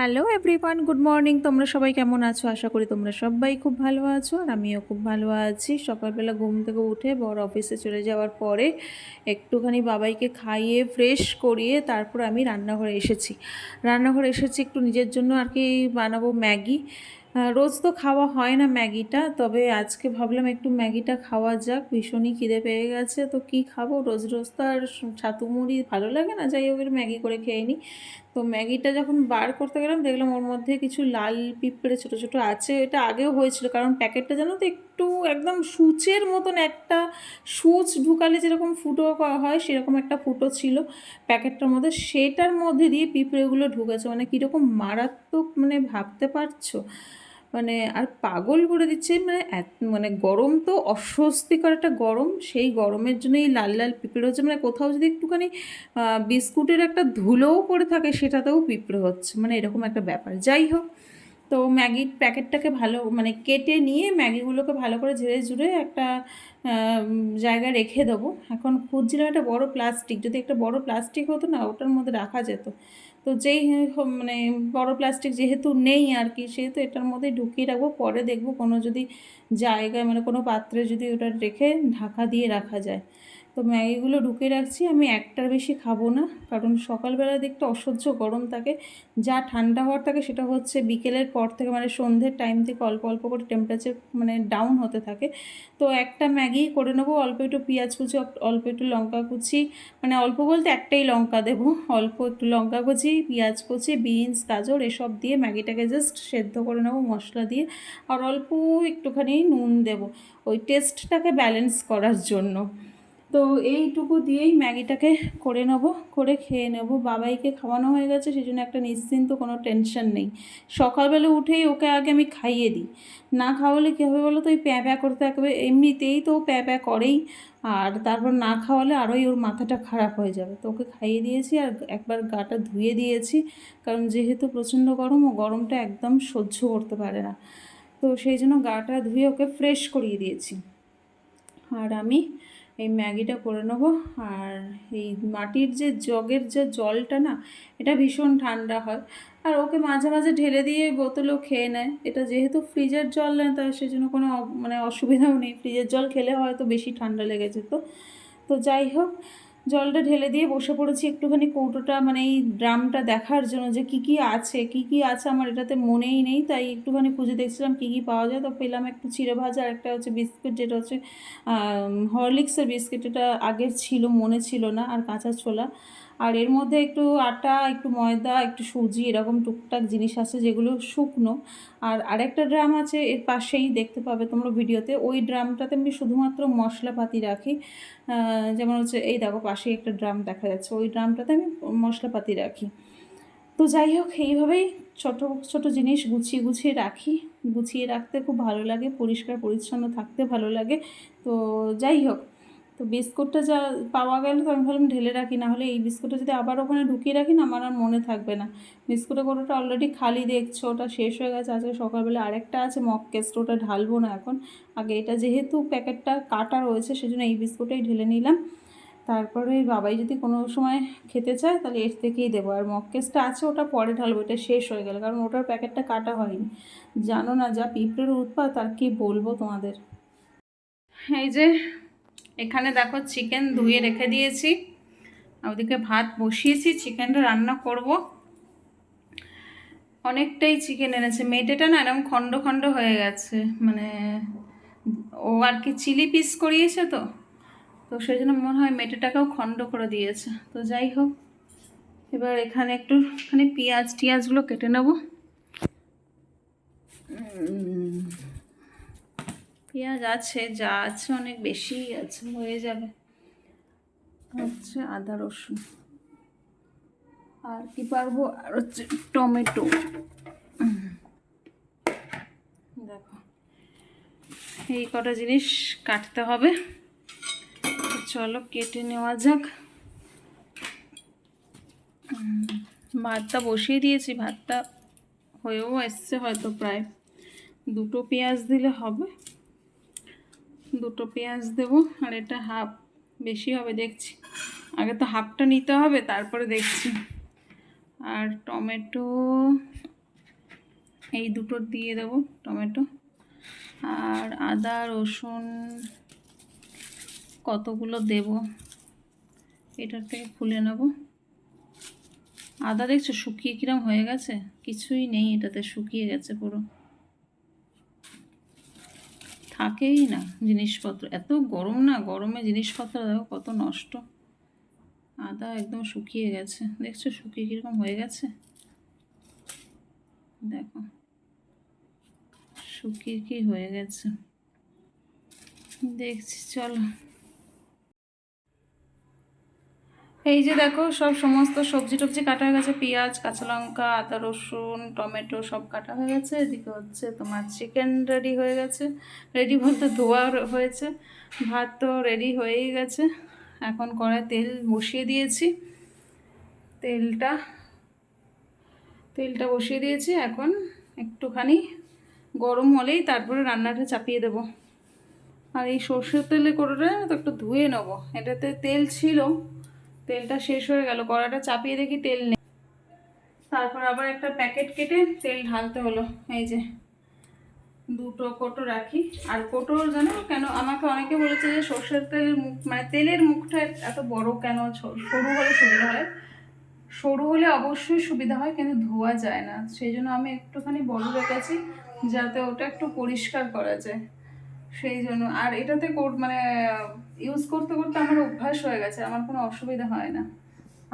Hello everyone good morning তোমরা সবাই কেমন আছো? আশা করি তোমরা সবাই খুব ভালো আছো আর আমিও খুব ভালো আছি। সকালবেলা ঘুম থেকে উঠে বড় অফিসে চলে যাওয়ার পরে একটুখানি বাবাইকে খাইয়ে ফ্রেশ করিয়ে তারপর আমি রান্নাঘরে এসেছি। রান্নাঘরে এসেছি একটু নিজের জন্য আর কি বানাবো ম্যাগি। রোজ তো খাওয়া হয় না ম্যাগিটা, তবে আজকে ভাবলাম একটু ম্যাগিটা খাওয়া যাক। ভীষণই খিদে পেয়ে গেছে। তো কি খাব? রোজ রোজ তো আর ছাতু মুড়ি ভালো লাগে না? যাই হোক ম্যাগি করে খেয়ে নিই তো ম্যাগিটা যখন বার করতে গেলাম, দেখলাম ওর মধ্যে কিছু লাল পিঁপড়ে ছোটো ছোটো আছে। এটা আগেও হয়েছিল, কারণ প্যাকেটটা জানো তো একটু একদম সূচের মতন একটা সূচ ঢুকালে যেরকম ফুটো হয়, সেরকম একটা ফুটো ছিল প্যাকেটটার মধ্যে। সেটার মধ্যে দিয়ে পিঁপড়েগুলো ঢুকেছে। মানে কীরকম মারাত্মক মানে ভাবতে পারছ? মানে আর পাগল করে দিচ্ছে মানে মানে গরম তো অস্বস্তিকর একটা গরম, সেই গরমের জন্য এই লাল লাল পিঁপড়ে হচ্ছে মানে কোথাও যদি একটুখানি বিস্কুটের একটা ধুলোও পড়ে থাকে সেটাতেও পিঁপড়ে হচ্ছে মানে এরকম একটা ব্যাপার। যাই হোক, তো ম্যাগির প্যাকেটটাকে ভালো মানে কেটে নিয়ে ম্যাগিগুলোকে ভালো করে ঝেড়ে ঝুড়ে একটা জায়গায় রেখে দেবো। এখন খুঁজছিলাম একটা বড় প্লাস্টিক, যদি একটা বড় প্লাস্টিক হতো না, ওটার মধ্যে রাখা যেত। তো যেই মানে বড় প্লাস্টিক যেহেতু নেই আর কি, সেহেতু এটার মধ্যে ঢুকিয়ে রাখব। পরে দেখব কোনো যদি জায়গায় মানে কোনো পাত্রে যদি ওটা রেখে ঢাকা দিয়ে রাখা যায়। তো ম্যাগিগুলো ঢুকে রাখছি। আমি একটার বেশি খাব না, কারণ সকালবেলা দেখতে অসহ্য গরম থাকে। যা ঠান্ডা হওয়ার থাকে সেটা হচ্ছে বিকেলের পর থেকে মানে সন্ধ্যের টাইম থেকে অল্প অল্প করে টেম্পারেচার মানে ডাউন হতে থাকে। তো একটা ম্যাগি করে নেব, অল্প একটু পেঁয়াজ কুচি অল্প একটু লঙ্কা কুচি মানে অল্প বলতে একটাই লঙ্কা দেবো। অল্প একটু লঙ্কা কুচি, পেঁয়াজ কুচি বিনস গাজর, এসব দিয়ে ম্যাগিটাকে জাস্ট সেদ্ধ করে নেব মশলা দিয়ে। আর অল্প একটুখানি নুন দেবো, ওই টেস্টটাকে ব্যালেন্স করার জন্য। তো এইটুকু দিয়েই ম্যাগিটাকে করে নেব, করে খেয়ে নেব। বাবাইকে খাওয়ানো হয়ে গেছে সেই জন্য একটা নিশ্চিন্ত কোনো টেনশন নেই। সকালবেলা উঠেই ওকে আগে আমি খাইয়ে দিই। না খাওয়ালে কী হবে বলো তো? ওই প্যাঁ প্যাঁ করতে থাকবে। এমনিতেই তো প্যাঁ প্যাঁ করেই। আর তারপর না খাওয়ালে আরোই ওর মাথাটা খারাপ হয়ে যাবে। তো ওকে খাইয়ে দিয়েছি আর একবার গাটা ধুয়ে দিয়েছি। কারণ যেহেতু প্রচণ্ড গরম, ও গরমটা একদম সহ্য করতে পারে না। তো সেই জন্য গাটা ধুয়ে ওকে ফ্রেশ করিয়ে দিয়েছি। আর আমি এই ম্যাগিটা করে নেব। আর এই মাটির যে জগের যে জলটা না, এটা ভীষণ ঠান্ডা হয়। আর ওকে মাঝে মাঝে ঢেলে দিয়ে বোতলও খেয়ে নেয়। এটা যেহেতু ফ্রিজের জল নেয় তাই সেজন্য কোনো মানে অসুবিধাও নেই। ফ্রিজের জল খেলে হয়তো বেশি ঠান্ডা লেগে যেত তো যাই হোক জলটা ঢেলে দিয়ে বসে পড়েছি একটুখানি কৌটোটা মানে এই ড্রামটা দেখার জন্য যে কি কি আছে, কি কি আছে আমার এটাতে মনেই নেই। তাই একটুখানি খুঁজে দেখছিলাম কি কি পাওয়া যায়। তো পেলাম একটু চিড়ে ভাজা একটা হচ্ছে বিস্কুট, যেটা হচ্ছে হরলিক্সের বিস্কিট এটা আগের ছিল, মনে ছিল না, আর কাঁচা ছোলা। আর এর মধ্যে একটু আটা, একটু ময়দা, একটু সুজি এরকম টুকটাক জিনিস আছে যেগুলো শুকনো। আর আরেকটা ড্রাম আছে, এর পাশেই দেখতে পাবে তোমরা ভিডিওতে। ওই ড্রামটাতে আমি শুধুমাত্র মশলাপাতি রাখি। যেমন হচ্ছে, এই দেখো পাশেই একটা ড্রাম দেখা যাচ্ছে। ওই ড্রামটাতে আমি মশলাপাতি রাখি। তো যাই হোক, এইভাবেই ছোট ছোট জিনিস গুছিয়ে গুছিয়ে রাখি। গুছিয়ে রাখতে খুব ভালো লাগে, পরিষ্কার, পরিচ্ছন্ন থাকতে ভালো লাগে। তো যাই হোক তো বিস্কুটটা যা পাওয়া গেল তো আমি ভাবলাম ঢেলে রাখি, না হলে এই বিস্কুটটা যদি আবার ওখানে ঢুকিয়ে রাখি না, আমার আর মনে থাকবে না। বিস্কুটের কোটোটা অলরেডি খালি দেখছ, ওটা শেষ হয়ে গেছে, আজকে সকালবেলা আরেকটা আছে মক কেস্ট, ওটা ঢালবো না এখন। আগে এটা যেহেতু প্যাকেটটা কাটা রয়েছে, সেজন্য এই বিস্কুটেই ঢেলে নিলাম। তারপরে বাবাই যদি কোনো সময় খেতে চায়, তাহলে এর থেকেই দেবো। আর মক কেসটা আছে, ওটা পরে ঢালবো, এটা শেষ হয়ে গেল, কারণ ওটার প্যাকেটটা কাটা হয়নি। জানো না যা পিঁপড়ের উৎপাত, আর কি বলব তোমাদের। এই যে এখানে দেখো চিকেন ধুয়ে রেখে দিয়েছি। ওদিকে ভাত বসিয়েছি চিকেনটা রান্না করব। অনেকটাই চিকেন এনেছে। মেটেটা না এরকম খণ্ড খণ্ড হয়ে গেছে। মানে ও আর কি চিলি পিস করিয়েছে তো। তো সেই জন্য মনে হয় মেটেটাকেও খণ্ড করে দিয়েছে। তো যাই হোক, এবার এখানে একটু খানি পেঁয়াজ টিয়াজগুলো কেটে নেব। পেঁয়াজ আছে, যা আছে অনেক বেশিই আছে, হয়ে যাবে। হচ্ছে আদা, রসুন। আর কি পারব? আর হচ্ছে টমেটো। দেখো, এই কটা জিনিস কাটতে হবে। চলো, কেটে নেওয়া যাক। ভাতটা বসিয়ে দিয়েছি, ভাতটা হয়েও এসছে হয়তো প্রায়। দুটো পেঁয়াজ দিলে হবে। দুটো পেঁয়াজ দেবো, আর এটা হাফ, বেশি হবে দেখছি। আগে তো হাফটা নিতে হবে, তারপরে দেখছি। আর টমেটো, এই দুটো দিয়ে দেবো টমেটো। আর আদা, রসুন কতগুলো দেব, এটার থেকে খুলে নেব। আদা দেখছ শুকিয়ে কিরম হয়ে গেছে? কিছুই নেই এটাতে, শুকিয়ে গেছে পুরো। থাকেই না জিনিসপত্র। এত গরম না, গরমে জিনিসপত্র দেখো কত নষ্ট। আদা একদম শুকিয়ে গেছে। দেখছ শুকিয়ে কীরকম হয়ে গেছে? দেখো। শুকিয়ে কি হয়ে গেছে? দেখছি, চলো। এই যে দেখো, সব সমস্ত সবজি টবজি কাটা হয়ে গেছে। পেঁয়াজ, কাঁচা লঙ্কা, আদা, রসুন, টমেটো সব কাটা হয়ে গেছে। এদিকে হচ্ছে তোমার চিকেন রেডি হয়ে গেছে। রেডি বলতে ধোয়া হয়েছে। ভাত তো রেডি হয়েই গেছে। এখন কড়াই তেল বসিয়ে দিয়েছি। তেলটা তেলটা বসিয়ে দিয়েছি। এখন একটুখানি গরম হলেই তারপরে রান্নাটা চাপিয়ে দেবো। আর এই সর্ষের তেলে করে তো একটু ধুয়ে নেব। এটাতে তেল ছিল। তেলটা শেষ হয়ে গেল কড়াটা চাপিয়ে দেখি তেল নেই। তারপর আবার একটা প্যাকেট কেটে তেল ঢালতে হলো। এই যে, দুটো কোটো রাখি। আর কোটো জানো কেন, আমাকে অনেকে বলেছে যে সর্ষের তেলের মুখ মানে তেলের মুখটা এত বড় কেন সরু হলে সুবিধা হয়। সরু হলে অবশ্যই সুবিধা হয়, কিন্তু ধোয়া যায় না। সেই জন্য আমি একটুখানি বড় রেখেছি যাতে ওটা একটু পরিষ্কার করা যায়। সেই জন্য, আর এটাতে মানে ইউজ করতে করতে আমার অভ্যাস হয়ে গেছে আমার কোনো অসুবিধা হয় না।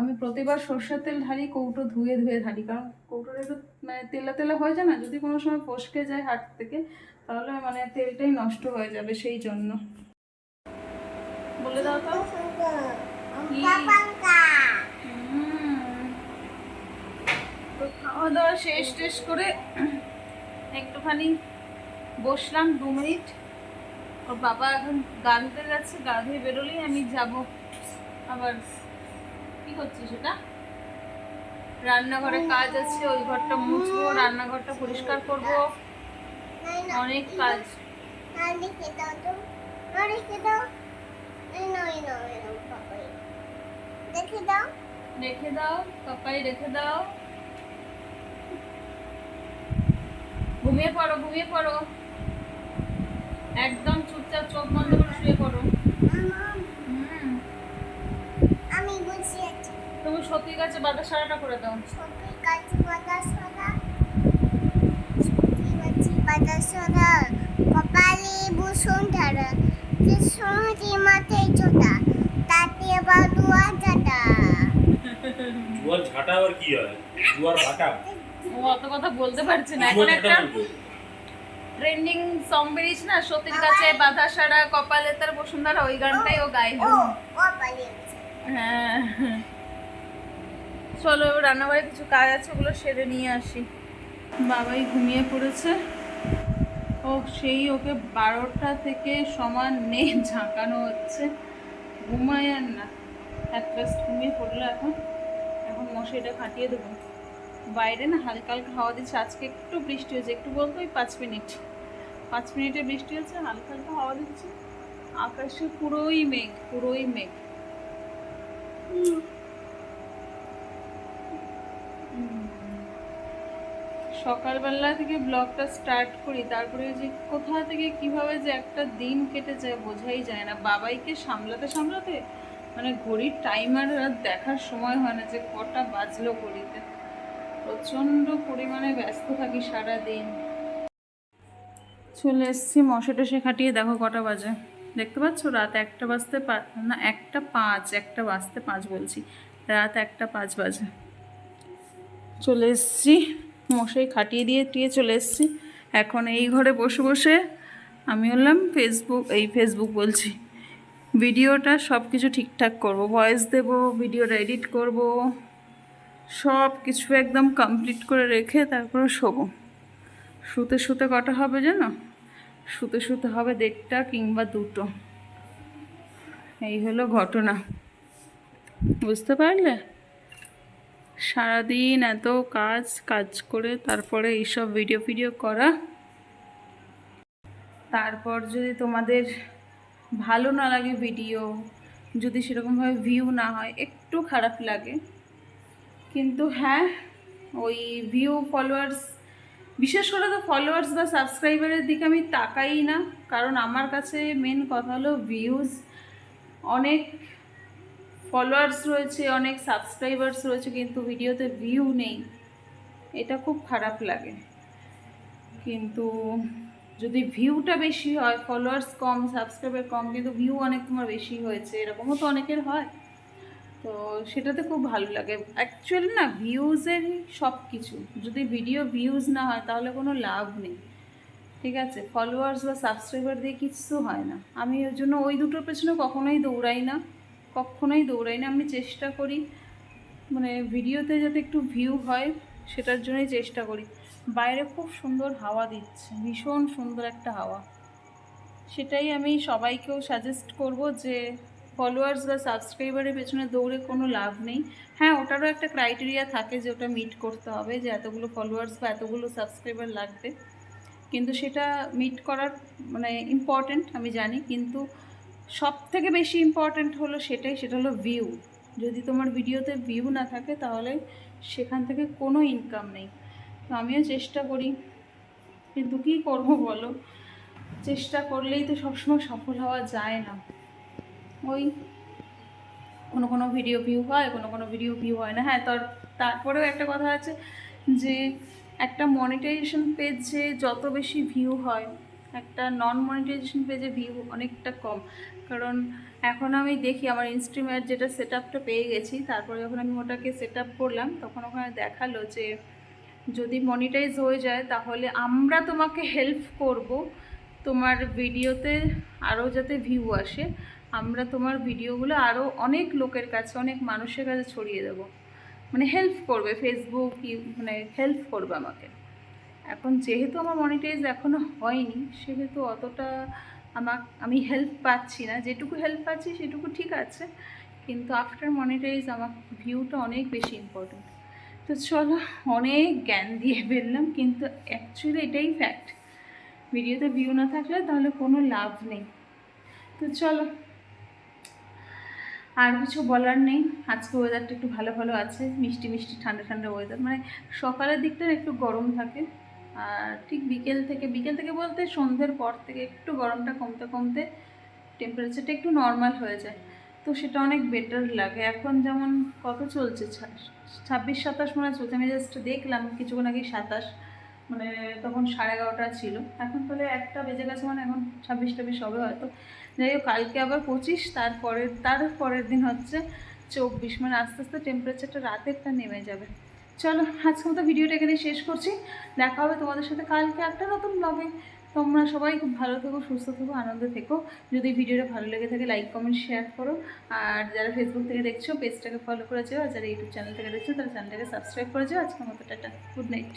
আমি প্রতিবার সর্ষের তেল ঢালি, কৌটো ধুয়ে ধুয়ে ঢালি, কারণ কৌটোর একটু মানে তেলা তেলা হয়ে যায় না, যদি কোনো সময় ফসকে যায় হাট থেকে, তাহলে মানে তেলটাই নষ্ট হয়ে যাবে সেই জন্য। বলে দাও তো। খাওয়া দাওয়া শেষ টেস করে একটুখানি বসলাম দু মিনিট। ওর বাবা এখন যাচ্ছে বেরোলেই আমি যাব। আবার কি সেটা? রান্নাঘরে কাজ আছে, ওই ঘরটা মুছবো, রান্নাঘরটা পরিষ্কার করব। অনেক কাজ। দাও, পাপাই, রেখে দাও। ঘুমিয়ে পড়ো ঘুমিয়ে পড়ো। একদম চুপচাপ চোখ বন্ধ করে শুয়ে পড়ো। আমি বুঝি আছি। তুমি সত্যি কাছে বাতা সারাটা করে দাও। সত্যি কাছে বাতাস সরা। সত্যি বাতাস সরা। কপালে ভূষণ ধারা। যে সমাজে মাথায় চোটা তাতে বা দুয়া জাটা জুয়ার ঝাঁটা আবার কি হয়? জুয়ার ভাটা। ও অত কথা বলতে পারছে না। এখন একটা ট্রেন্ডিং সং বেরিয়েছে না? সত্যির কাছে বাধা সারা কপালে তার বসুন্ধরা ওই গানটাই ও গাইল হ্যাঁ। চলো রান্নাঘরে কিছু কাজ আছে ওগুলো সেরে নিয়ে আসি। বাবাই ঘুমিয়ে পড়েছে। ও সেই ওকে বারোটা থেকে সমান নেই ঝাঁকানো হচ্ছে। ঘুমায় আর না। অ্যাটলাস্ট ঘুমিয়ে পড়ল এখন। এখন মশাইটা খাটিয়ে দেবো। বাইরে না হালকা হালকা হাওয়া দিচ্ছে। আজকে একটু বৃষ্টি হয়েছে। একটু বলতো ওই পাঁচ মিনিট। পাঁচ মিনিটে বৃষ্টি হচ্ছে, হালকা হালকা হাওয়া দিচ্ছে। আকাশে পুরোই মেঘ পুরোই মেঘ। সকালবেলা থেকে ব্লগটা স্টার্ট করি, তারপরে যে কোথা থেকে কীভাবে যে একটা দিন কেটে যায় বোঝাই যায় না। বাবাইকে সামলাতে সামলাতে মানে ঘড়ির টাইমার আর দেখার সময় হয় না যে কটা বাজলো ঘড়িতে। প্রচণ্ড পরিমাণে ব্যস্ত থাকি সারা দিন চলে এসেছি মশা টসে খাটিয়ে, দেখো কটা বাজে। দেখতে পাচ্ছ? রাত একটা বাজতে না, একটা পাঁচ, একটা বাজতে পাঁচ বলছি। রাত একটা পাঁচ বাজে। চলে এসেছি, মশাই খাটিয়ে দিয়ে টিয়ে চলে এসেছি। এখন এই ঘরে বসে বসে আমি হলাম ফেসবুক এই ফেসবুক বলছি। ভিডিওটা সব কিছু ঠিকঠাক করব ভয়েস দেব, ভিডিওটা এডিট করব। সব কিছু একদম কমপ্লিট করে রেখে তারপরে শোবো। শুতে শুতে কটা হবে জানো? শুতে শুতে হবে দেড়টা কিংবা দুটো। এই হলো ঘটনা। বুঝতে পারলে? সারাদিন এত কাজ কাজ করে তারপরে এইসব ভিডিও ফিডিও করা। তারপর যদি তোমাদের ভালো না লাগে ভিডিও যদি সেরকমভাবে ভিউ না হয়, একটু খারাপ লাগে কিন্তু হ্যাঁ ওই ভিউ ফলোয়ার্স বিশেষ করে তো ফলোয়ার্স বা সাবস্ক্রাইবারের দিকে আমি তাকাই না। কারণ আমার কাছে মেন কথা হলো ভিউজ অনেক ফলোয়ার্স রয়েছে, অনেক সাবস্ক্রাইবার্স রয়েছে, কিন্তু ভিডিওতে ভিউ নেই। এটা খুব খারাপ লাগে। কিন্তু যদি ভিউটা বেশি হয় ফলোয়ার্স কম সাবস্ক্রাইবার কম, কিন্তু ভিউ অনেক তোমার বেশি হয়েছে, এরকমও তো অনেকের হয়। তো সেটাতে খুব ভালো লাগে। অ্যাকচুয়ালি না ভিউজেরই সব কিছু যদি ভিডিও ভিউজ না হয়, তাহলে কোনো লাভ নেই। ঠিক আছে? ফলোয়ার্স বা সাবস্ক্রাইবার দিয়ে কিচ্ছু হয় না। আমি ওই জন্য ওই দুটোর পেছনে কখনোই দৌড়াই না। কখনোই দৌড়াই না। আমি চেষ্টা করি মানে ভিডিওতে যাতে একটু ভিউ হয়, সেটার জন্যই চেষ্টা করি। বাইরে খুব সুন্দর হাওয়া দিচ্ছে। ভীষণ সুন্দর একটা হাওয়া। সেটাই আমি সবাইকেও সাজেস্ট করব যে ফলোয়ার্স বা সাবস্ক্রাইবারের পেছনে দৌড়ে কোনো লাভ নেই। হ্যাঁ ওটারও একটা ক্রাইটেরিয়া থাকে যে ওটা মিট করতে হবে, যে এতগুলো ফলোয়ার্স বা এতগুলো সাবস্ক্রাইবার লাগবে। কিন্তু সেটা মিট করার মানে ইম্পর্ট্যান্ট আমি জানি। কিন্তু সব থেকে বেশি ইম্পর্ট্যান্ট হলো সেটাই, সেটা হলো ভিউ যদি তোমার ভিডিওতে ভিউ না থাকে, তাহলে সেখান থেকে কোনো ইনকাম নেই। তো আমিও চেষ্টা করি। কিন্তু কী করব বলো? চেষ্টা করলেই তো সবসময় সফল হওয়া যায় না। ওই কোনো কোনো ভিডিও ভিউ হয়, কোনো কোনো ভিডিও ভিউ হয় না। হ্যাঁ তার, তারপরেও একটা কথা আছে যে একটা মনিটাইজেশন পেজে যত বেশি ভিউ হয়, একটা নন মনিটাইজেশন পেজে ভিউ অনেকটা কম। কারণ এখন আমি দেখি, আমার ইনস্ট্রিমের যেটা সেট আপটা পেয়ে গেছি, তারপরে যখন আমি ওটাকে সেট আপ করলাম, তখন ওখানে দেখাল যে যদি মনিটাইজ হয়ে যায়, তাহলে আমরা তোমাকে হেল্প করব, তোমার ভিডিওতে আরও যাতে ভিউ আসে। আমরা তোমার ভিডিওগুলো আরও অনেক লোকের কাছে, অনেক মানুষের কাছে ছড়িয়ে দেবো। মানে হেল্প করবে ফেসবুক মানে হেল্প করবে আমাকে। এখন যেহেতু আমার মনিটাইজ এখনও হয়নি, সেহেতু অতটা আমার, আমি হেল্প পাচ্ছি না। যেটুকু হেল্প পাচ্ছি সেটুকু ঠিক আছে, কিন্তু আফটার মনিটাইজ আমার ভিউটা অনেক বেশি ইম্পর্টেন্ট তো চলো, অনেক জ্ঞান দিয়ে ফেললাম, কিন্তু অ্যাকচুয়ালি এটাই ফ্যাক্ট ভিডিওতে ভিউ না থাকলে তাহলে কোনো লাভ নেই। তো চলো আর কিছু বলার নেই। আজকে ওয়েদারটা একটু ভালো ভালো আছে। মিষ্টি মিষ্টি, ঠান্ডা ঠান্ডা ওয়েদার মানে সকালের দিকটা একটু গরম থাকে। আর ঠিক বিকেল থেকে বিকেল থেকে বলতে সন্ধ্যের পর থেকে একটু গরমটা কমতে কমতে টেম্পারেচারটা একটু নর্মাল হয়ে যায়। তো সেটা অনেক বেটার লাগে। এখন যেমন কত চলছে? ছাব্বিশ, সাতাশ মনে চলছে। আমি জাস্ট দেখলাম, কিছুক্ষণ আগে সাতাশ। মানে তখন সাড়ে এগারোটা ছিল। এখন তাহলে একটা বেজে গেছে মানে এখন ছাব্বিশ টাব্বিশ হবে হয়তো। যাই হোক, কালকে আবার পঁচিশ তারপরের তার পরের দিন হচ্ছে চব্বিশ। মানে আস্তে আস্তে টেম্পারেচারটা রাতেরটা নেমে যাবে। চলো আজকে মতো ভিডিওটা এখানে শেষ করছি। দেখা হবে তোমাদের সাথে কালকে একটা নতুন ব্লগে তোমরা সবাই খুব ভালো থেকো, সুস্থ থেকো, আনন্দে থেকো। যদি ভিডিওটা ভালো লেগে থাকে লাইক কমেন্ট শেয়ার করো। আর যারা ফেসবুক থেকে দেখছ পেজটাকে ফলো করে যাও আর যারা ইউটিউব চ্যানেল থেকে দেখছ, তারা চ্যানেলটাকে সাবস্ক্রাইব করে যাও আজকের মতো টাটা গুড নাইট